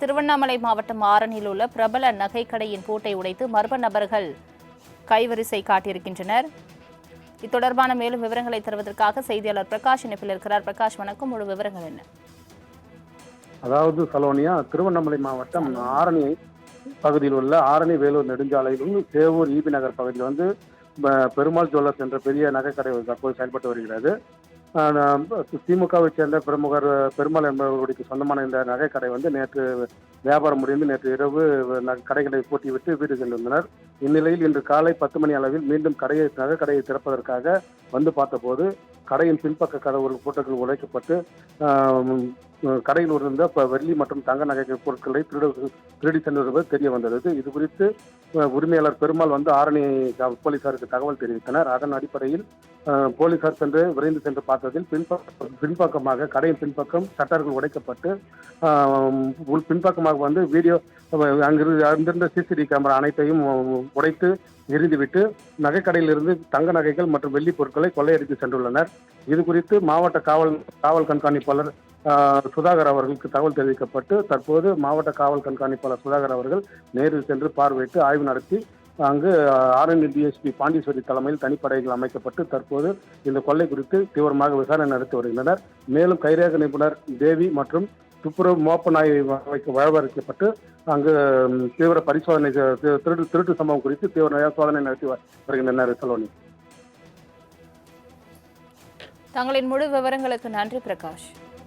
திருவண்ணாமலை மாவட்டம் ஆரணியில் உள்ள பிரபல நகைக்கடையின் பூட்டை உடைத்து மர்ம நபர்கள் கைவரிசை காட்டியிருக்கின்றனர். இது தொடர்பான மேலும் விவரங்களை தருவதற்காக செய்தியாளர் பிரகாஷ் இணைப்பில் இருக்கிறார். பிரகாஷ் வணக்கம். முழு விவரங்கள் என்ன? அதாவது சலோனியா திருவண்ணாமலை மாவட்டம் ஆரணி பகுதியில் உள்ள ஆரணி வேலூர் நெடுஞ்சாலையிலும் சேவூர் ஈபி நகர் பகுதியில் வந்து ப- பெருமாள் ஜுவல்லர்ஸ் என்ற பெரிய நகைக்கடை தற்போது செயல்பட்டு வருகிறது. திமுகவை சேர்ந்த பிரமுகர் பெருமாள் என்பவர்களுடைய சொந்தமான இந்த நகைக்கடை வந்து நேற்று வியாபாரம் முடிந்து நேற்று இரவு நகை- கடைகளை பூட்டிவிட்டு வீடு சென்றிருந்தனர். இந்நிலையில் இன்று காலை பத்து மணி அளவில் மீண்டும் கடையை நகைக்கடையை திறப்பதற்காக வந்து பார்த்தபோது கடையின் பின்பக்க கதவுகள் பூட்டுகள் உடைக்கப்பட்டு கடையில் இருந்த வெள்ளி மற்றும் தங்க நகை பொருட்களை திருடு திருடி சென்று வருவது தெரிய வந்தது. இது குறித்து உரிமையாளர் பெருமாள் வந்து ஆரணி போலீசாருக்கு தகவல் தெரிவித்தனர். அதன் அடிப்படையில் போலீசார் சென்று விரைந்து சென்று பார்த்ததில் பின்பக்க பின்பக்கமாக கடையின் பின்பக்கம் சட்டர்கள் உடைக்கப்பட்டு உள் பின்பக்கமாக வந்து வீடியோ அங்கிருந்து அங்கிருந்த சிசிடிவி கேமரா அனைத்தையும் உடைத்து எரிந்துவிட்டு நகைக்கடையிலிருந்து தங்க நகைகள் மற்றும் வெள்ளி பொருட்களை கொள்ளையடித்து சென்றுள்ளனர். இது குறித்து மாவட்ட காவல் காவல் கண்காணிப்பாளர் சுதாகர் அவர்களுக்கு தகவல் தெரிவிக்கப்பட்டு தற்போது மாவட்ட காவல் கண்காணிப்பாளர் சுதாகர் அவர்கள் நேரில் சென்று பார்வையிட்டு ஆய்வு நடத்தி அங்கு ஆர்என்டி டிஎஸ்பி பாண்டீஸ்வரி தலைமையில் தனிப்படைகள் அமைக்கப்பட்டு தற்போது இந்த கொள்ளை குறித்து தீவிரமாக விசாரணை நடத்தி வருகின்றனர். மேலும் கைரேக நிபுணர் தேவி மற்றும் துப்புரவு மோப்ப நாயை வைக்க வரவழைக்கப்பட்டு அங்கு தீவிர பரிசோதனை திருட்டு திருட்டு சம்பவம் குறித்து தீவிர சோதனை நடத்தி வருகின்றனர் சலோனி. தங்களின் முழு விவரங்களுக்கு நன்றி பிரகாஷ்.